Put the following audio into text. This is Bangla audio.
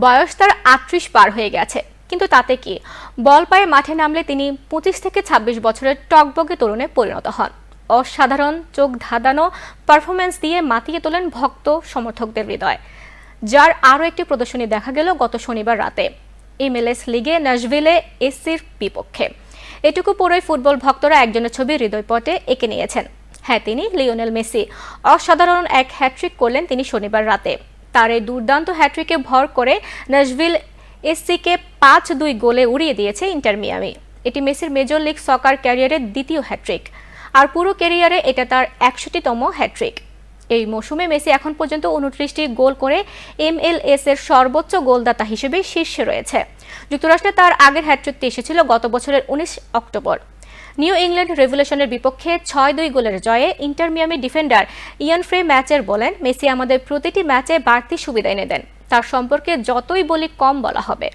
বয়স তার আটত্রিশ পার হয়ে গেছে। কিন্তু তাতে কি? বল পায়ে মাঠে নামলে তিনি পঁচিশ থেকে ২৬ বছরের টকবগে তরুণে পরিণত হন। অসাধারণ চোখ ধাঁধানো পারফরমেন্স দিয়ে মাতিয়ে তোলেন ভক্ত সমর্থকদের হৃদয়। যার আরও একটি প্রদর্শনী দেখা গেল গত শনিবার রাতে। এমএলএস লিগে নাশভিলে এসির বিপক্ষে। এটুকু পরেই ফুটবল ভক্তরা একজনের ছবি হৃদয়পটে এঁকে নিয়েছেন। হ্যাঁ তিনি লিওনেল মেসি। অসাধারণ এক হ্যাট্রিক করলেন তিনি শনিবার রাতে। তার এই দুর্দান্ত হ্যাট্রিকে ভর করে নাশভিল এসসিকে পাঁচ দুই গোলে উড়িয়ে দিয়েছে ইন্টার মিয়ামি। এটি মেসির মেজর লিগ সকার ক্যারিয়ারের দ্বিতীয় হ্যাট্রিক আর পুরো ক্যারিয়ারে এটা তার একষট্টিতম হ্যাট্রিক এই মৌসুমে মেসি এখন পর্যন্ত উনত্রিশটি গোল করে এমএলএস এর সর্বোচ্চ গোলদাতা হিসেবে শীর্ষে রয়েছে। যুক্তরাষ্ট্রে তার আগের হ্যাট্রিকটি এসেছিল গত বছরের উনিশ অক্টোবর। নিউ ইংল্যান্ড রেভুলেশনের বিপক্ষে ছয় দুই গোলের জয়ে Inter Miami defender Ian Fray ম্যাচের বলেন, মেসি আমাদের প্রতিটি ম্যাচে বাড়তি সুবিধা এনে দেন। তার সম্পর্কে যতই বলি কম বলা হবে।